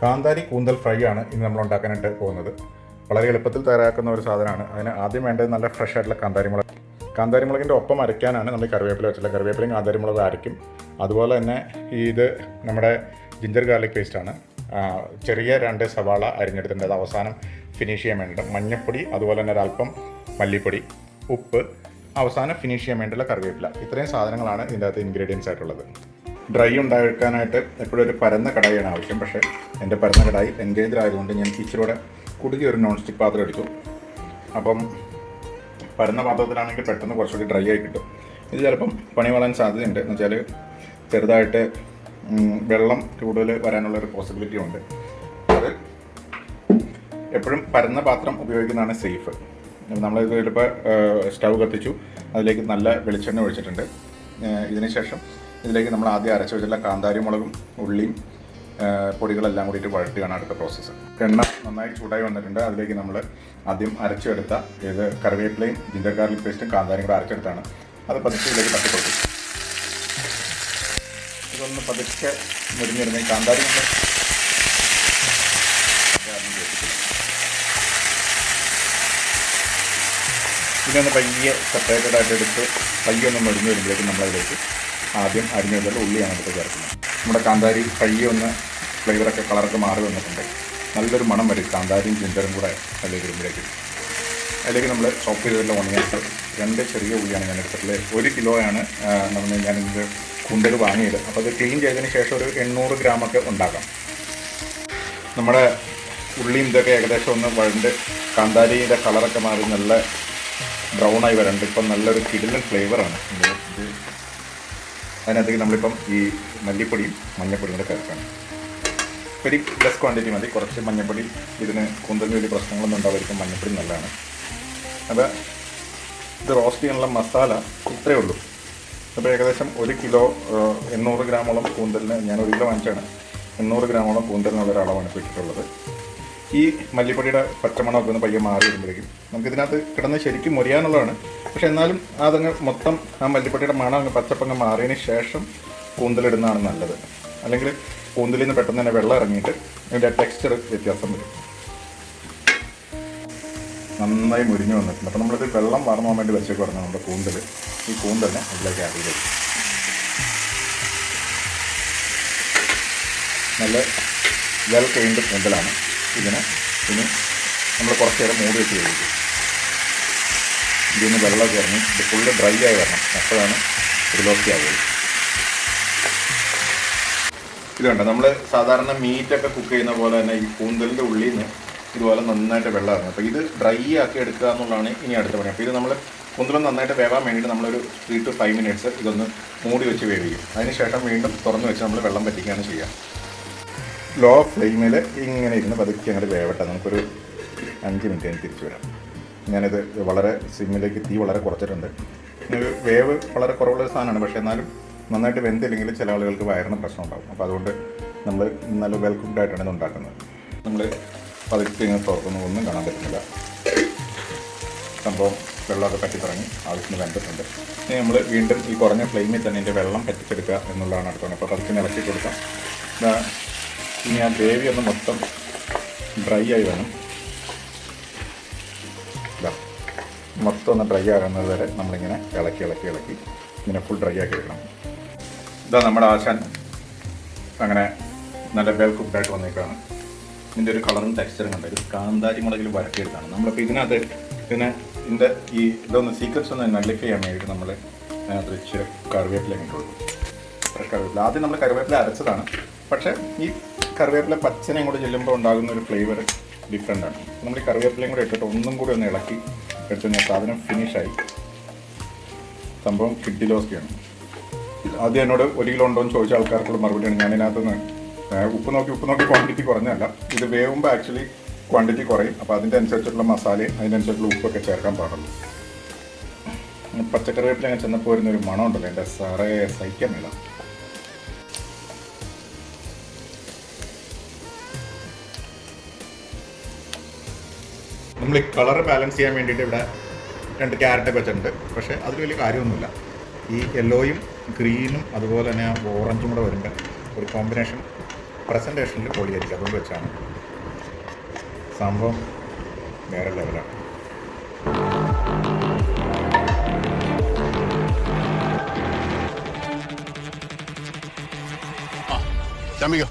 കാന്താരി കൂന്തൽ ഫ്രൈ ആണ് ഇന്ന് നമ്മൾ ഉണ്ടാക്കാനായിട്ട് പോകുന്നത്. വളരെ എളുപ്പത്തിൽ തയ്യാറാക്കുന്ന ഒരു സാധനമാണ്. അതിന് ആദ്യം വേണ്ടത് നല്ല ഫ്രഷ് ആയിട്ടുള്ള കാന്താരി മുളക്. കാന്താരി മുളകിന്റെ ഒപ്പം അരയ്ക്കാനാണ് നമ്മൾ കറിവേപ്പില വെച്ചിട്ടുള്ളത്. കറിവേപ്പിലയും കാന്താരി മുളക് അരയ്ക്കും. അതുപോലെ തന്നെ ഇത് നമ്മുടെ ജിഞ്ചർ ഗാർലിക് പേസ്റ്റാണ് ചെറിയ രണ്ട് സവാള അരിഞ്ഞെടുത്തിട്ടുണ്ട്. അത് അവസാനം ഫിനിഷ് ചെയ്യാൻ വേണ്ടിയിട്ട് മഞ്ഞൾപ്പൊടി അതുപോലെ തന്നെ ഒരല്പം മല്ലിപ്പൊടി ഉപ്പ് അവസാനം ഫിനിഷ് ചെയ്യാൻ വേണ്ടിയുള്ള കറിവേപ്പില. ഇത്രയും സാധനങ്ങളാണ് ഇതിന്റെ അകത്ത് ഇൻഗ്രീഡിയൻസ് ആയിട്ടുള്ളത്. ഡ്രൈ ഉണ്ടാക്കാനായിട്ട് എപ്പോഴും ഒരു പരന്ന കടായിയാണ് ആവശ്യം. പക്ഷേ എന്റെ പരന്ന കടായി എൻഗേജ് ആയതുകൊണ്ട് ഞാൻ ഇച്ചിരൂടെ കുടുകിയ ഒരു നോൺ സ്റ്റിക്ക് പാത്രം എടുത്തു. അപ്പം പരന്ന പാത്രത്തിലാണെങ്കിൽ പെട്ടെന്ന് കുറച്ചുകൂടി ഡ്രൈ ആയി കിട്ടും. ഇത് ചിലപ്പം പണി വളരാൻ സാധ്യതയുണ്ട്. എന്ന് വെച്ചാൽ ചെറുതായിട്ട് വെള്ളം കൂടുതൽ വരാനുള്ള ഒരു പോസിബിലിറ്റി ഉണ്ട്. അത് എപ്പോഴും പരന്ന പാത്രം ഉപയോഗിക്കുന്നതാണ് സേഫ് നമ്മളിത് ചിലപ്പോൾ സ്റ്റൗ കത്തിച്ചു. അതിലേക്ക് നല്ല വെളിച്ചെണ്ണ ഒഴിച്ചിട്ടുണ്ട്. ഇതിനുശേഷം ശേഷം ഇതിലേക്ക് നമ്മൾ ആദ്യം അരച്ചു വെച്ചിട്ടുള്ള കാന്താരി മുളകും ഉള്ളിയും പൊടികളെല്ലാം കൂടിയിട്ട് വഴട്ടുകയാണ് അടുത്ത പ്രോസസ്സ് എണ്ണ നന്നായി ചൂടായി വന്നിട്ടുണ്ട്. അതിലേക്ക് നമ്മൾ ആദ്യം അരച്ചെടുത്ത ഇത് കറിവേപ്പിലയും ജിഞ്ചർ ഗാർലിക് പേസ്റ്റും കാന്താരിയും കൂടെ അരച്ചെടുത്താണ്. അത് പതുക്കെ ഇതിലേക്ക് തട്ടിക്കൊടുക്കും. ഇതൊന്ന് പതുക്കെ മുരിഞ്ഞിരുന്ന കാന്താരി നമ്മൾ ഒന്ന് പയ്യെ സെപ്പറേറ്റഡ് ആയിട്ട് എടുത്ത് പയ്യെ മരിഞ്ഞ് വരുമ്പോഴേക്കും നമ്മളതിലേക്ക് ആദ്യം അരിഞ്ഞു വെച്ചിട്ട് ഉള്ളിയാണ് എടുത്ത് ചേർക്കുന്നത്. നമ്മുടെ കാന്താരി പയ്യെ ഒന്ന് ഫ്ലേവറൊക്കെ കളറൊക്കെ മാറി വന്നിട്ടുണ്ട്. നല്ലൊരു മണം വരും കാന്താരിയും ജിഞ്ചറും കൂടെ അതിലേക്ക് വരുമ്പോഴേക്കും. അതിലേക്ക് നമ്മൾ ചോപ്പ് ചെയ്തിട്ടുള്ള ഉണങ്ങിയിട്ട് രണ്ട് ചെറിയ ഉള്ളിയാണ് ഞാൻ എടുത്തിട്ടുള്ളത്. ഒരു കിലോയാണ് നമ്മൾ ഞാനിത് കുണ്ടൽ വാങ്ങിയത്. അപ്പോൾ അത് ക്ലീൻ ചെയ്തതിന് ശേഷം ഒരു എണ്ണൂറ് ഗ്രാമൊക്കെ ഉണ്ടാക്കാം. നമ്മുടെ ഉള്ളിയും ഇതൊക്കെ ഏകദേശം ഒന്ന് വഴണ്ട് കാന്താരിയുടെ കളറൊക്കെ മാറി നല്ല ബ്രൗണായി വരണ്ട്. ഇപ്പം നല്ലൊരു കിടിലൻ ഫ്ലേവറാണ് ഇത് അതിനകത്തേക്ക് നമ്മളിപ്പം ഈ മല്ലിപ്പൊടിയും മഞ്ഞപ്പൊടിയും കൂടെ ചേർക്കണം. വെരി ലെസ് ക്വാണ്ടിറ്റി മതി. കുറച്ച് മഞ്ഞപ്പൊടി ഇതിന് കൂന്തലിന് വലിയ പ്രശ്നങ്ങളൊന്നും ഉണ്ടാവായിരിക്കും മഞ്ഞപ്പൊടി നല്ലതാണ്. അപ്പോൾ ഇത് റോസ്റ്റ് ചെയ്യാനുള്ള മസാല ഇത്രയേ ഉള്ളൂ. അപ്പോൾ ഏകദേശം ഒരു കിലോ എണ്ണൂറ് ഗ്രാമോളം കൂന്തലിന് ഞാൻ ഒരു കിലോ വാങ്ങിച്ചാണ് എണ്ണൂറ് ഗ്രാമോളം കൂന്തലിനുള്ള ഒരു അളവാണ് ഇപ്പോൾ ഇട്ടിട്ടുള്ളത്. ഈ മല്ലിപ്പൊടിയുടെ പച്ചമണമൊക്കെ ഒന്ന് പയ്യെ മാറി വരുമ്പോഴേക്കും. നമുക്ക് ഇതിനകത്ത് കിടന്ന് ശരിക്കും മുറിയാനുള്ളതാണ്. പക്ഷെ എന്നാലും അതങ്ങ് മൊത്തം ആ മല്ലിപ്പൊടിയുടെ മണം അങ്ങ് പച്ചപ്പങ്ങ് മാറിയതിന് ശേഷം കൂന്തലിടുന്നതാണ് നല്ലത്. അല്ലെങ്കിൽ കൂന്തലിൽ നിന്ന് പെട്ടെന്ന് തന്നെ വെള്ളം ഇറങ്ങിയിട്ട് അതിന്റെ ടെക്സ്ചർ വ്യത്യാസം വരും. നന്നായി മുരിഞ്ഞു വന്നിട്ടുണ്ട്. അപ്പോൾ നമ്മളിത് വെള്ളം വാർന്നു പോകാൻ വേണ്ടി വെച്ചേക്ക് പറഞ്ഞു നമ്മുടെ കൂന്തൽ ഈ കൂന്തലിനെ അതിലേക്ക് ആഡ് ചെയ്തു. നല്ല വെൽ പെയിൻഡ് കൂന്തലാണ്. ഇതിന് ഇനി നമ്മൾ കുറച്ച് നേരം മൂടി വെച്ച് കഴിക്കും ഇതിന് വെള്ളമൊക്കെ ഇറങ്ങി ഇത് ഫുള്ള് ഡ്രൈ ആയി വരണം. അപ്പോഴാണ് ഇതിലോക്കി ആവുന്നത് ഇത് കണ്ടോ? നമ്മൾ സാധാരണ മീറ്റൊക്കെ കുക്ക് ചെയ്യുന്ന പോലെ തന്നെ ഈ കൂന്തലിന്റെ ഉള്ളിൽ നിന്ന് ഇതുപോലെ നന്നായിട്ട് വെള്ളം ഇറങ്ങും. അപ്പോൾ ഇത് ഡ്രൈ ആക്കി എടുക്കുക എന്നുള്ളതാണ് ഇനി അടുത്ത പണി. അപ്പോൾ ഇത് നമ്മൾ കുന്തലം നന്നായിട്ട് വേവാൻ വേണ്ടിയിട്ട് നമ്മളൊരു ത്രീ ടു ഫൈവ് മിനിറ്റ്സ് ഇതൊന്ന് മൂടി വെച്ച് വേവിക്കും. അതിനുശേഷം വീണ്ടും തുറന്ന് വെച്ച് നമ്മൾ വെള്ളം പറ്റിക്കുകയാണ് ചെയ്യുക. ലോ ഫ്ലെയിമിൽ ഇങ്ങനെ ഇരുന്ന് പതുക്കെ അങ്ങോട്ട് വേവട്ടെ. നമുക്കൊരു അഞ്ച് മിനിറ്റ് കഴിഞ്ഞ് തിരിച്ചു വരാം. ഞാനിത് വളരെ സിമ്മിലേക്ക് തീ വളരെ കുറച്ചിട്ടുണ്ട്. വേവ് വളരെ കുറവുള്ള സാധനമാണ്. പക്ഷേ എന്നാലും നന്നായിട്ട് വെന്തില്ലെങ്കിൽ ചില ആളുകൾക്ക് വയറിന് പ്രശ്നം ഉണ്ടാകും അപ്പോൾ അതുകൊണ്ട് നമ്മൾ നല്ല വെൽ കുക്ക്ഡ് ഇത് ഉണ്ടാക്കുന്നത്. നമ്മൾ പതുക്കെ ഇങ്ങനെ തുറക്കുന്നു ഒന്നും കാണാൻ പറ്റുന്നില്ല. സംഭവം വെള്ളമൊക്കെ പറ്റി തുടങ്ങി ആവശ്യത്തിന് വെന്തിട്ടുണ്ട്. ഇനി നമ്മൾ വീണ്ടും ഈ കുറഞ്ഞ ഫ്ലെയിമിൽ തന്നെ ഇതിന്റെ വെള്ളം പറ്റിച്ചെടുക്കുക എന്നുള്ളതാണ് അടുത്തത് അപ്പോൾ പതുക്കെ ഇളക്കി കൊടുക്കാം. ഇനി ആ ഗ്രേവി ഒന്ന് മൊത്തം ഡ്രൈ ആയി വേണം. മൊത്തം ഒന്ന് ഡ്രൈ ആകുന്നത് വരെ നമ്മളിങ്ങനെ ഇളക്കി ഇളക്കി ഇളക്കി ഇങ്ങനെ ഫുൾ ഡ്രൈ ആക്കി എടുക്കണം. ഇതാ നമ്മുടെ ആശാൻ അങ്ങനെ നല്ല വെൽ കുക്ക്ഡായിട്ട് വന്നേക്കാണ്. ഇതിന്റെ ഒരു കളറും ടെക്സ്ചറും കണ്ട? ഒരു കാന്താരി മുളകിൽ വരട്ടിയെടുത്താണ്. നമ്മളിപ്പോൾ ഇതിനകത്ത് ഇതിനെ ഇതിന്റെ ഈ ഇതൊന്ന് സീക്രറ്റ്സ് ഒന്ന് നല്ലിഫൈ ചെയ്യാൻ വേണ്ടിയിട്ട് നമ്മൾ അതിനകത്ത് ഇച്ചിരി കറിവേപ്പില കൊടുക്കും ഫ്രഷ് കറിവേപ്പില ആദ്യം നമ്മൾ കറിവേപ്പില അരച്ചതാണ്. പക്ഷേ ഈ കറിവേപ്പില പച്ചനെയും കൂടെ ചെല്ലുമ്പോൾ ഉണ്ടാകുന്ന ഒരു ഫ്ലേവർ ഡിഫറെന്റ് ആണ്. നമ്മൾ ഈ കറിവേപ്പിലയും കൂടെ ഇട്ടിട്ട് ഒന്നും കൂടി ഒന്ന് ഇളക്കി എടുത്തു ഞാൻ സാധനം ഫിനിഷായി സംഭവം കിഡിലോസ്റ്റിയാണ് ആദ്യം എന്നോട് ഒരു കിലോ ഉണ്ടോ എന്ന് ചോദിച്ച ആൾക്കാർക്കുള്ള മറുപടിയാണ് ഞാൻ ഇതിനകത്തുനിന്ന് ഉപ്പ് നോക്കി ഉപ്പ് നോക്കി ക്വാണ്ടിറ്റി കുറഞ്ഞല്ല ഇത് വേവുമ്പോൾ ആക്ച്വലി ക്വാണ്ടിറ്റി കുറയും. അപ്പോൾ അതിന്റെ അനുസരിച്ചിട്ടുള്ള മസാലയും അതിനനുസരിച്ചുള്ള ഉപ്പൊക്കെ ചേർക്കാൻ പാടുള്ളൂ. പച്ചക്കറി വീട്ടിൽ ഞാൻ ചെന്നപ്പോൾ വരുന്നൊരു മണം ഉണ്ടല്ലോ എന്റെ സാറേ സഹിക്കാൻ മേല. നമ്മൾ ഈ കളർ ബാലൻസ് ചെയ്യാൻ വേണ്ടിയിട്ട് ഇവിടെ രണ്ട് ക്യാരറ്റ് വെച്ചിട്ടുണ്ട്. പക്ഷേ അതിൽ വലിയ കാര്യമൊന്നുമില്ല. ഈ യെല്ലോയും ഗ്രീനും അതുപോലെ തന്നെ ഓറഞ്ചും കൂടെ വരുമ്പോൾ ഒരു കോമ്പിനേഷൻ പ്രസന്റേഷനിൽ പൊളിയായിരിക്കും. അതുകൊണ്ട് വെച്ചാണ്. സംഭവം വേറെ ലെവലാണ് ശമിക്കോ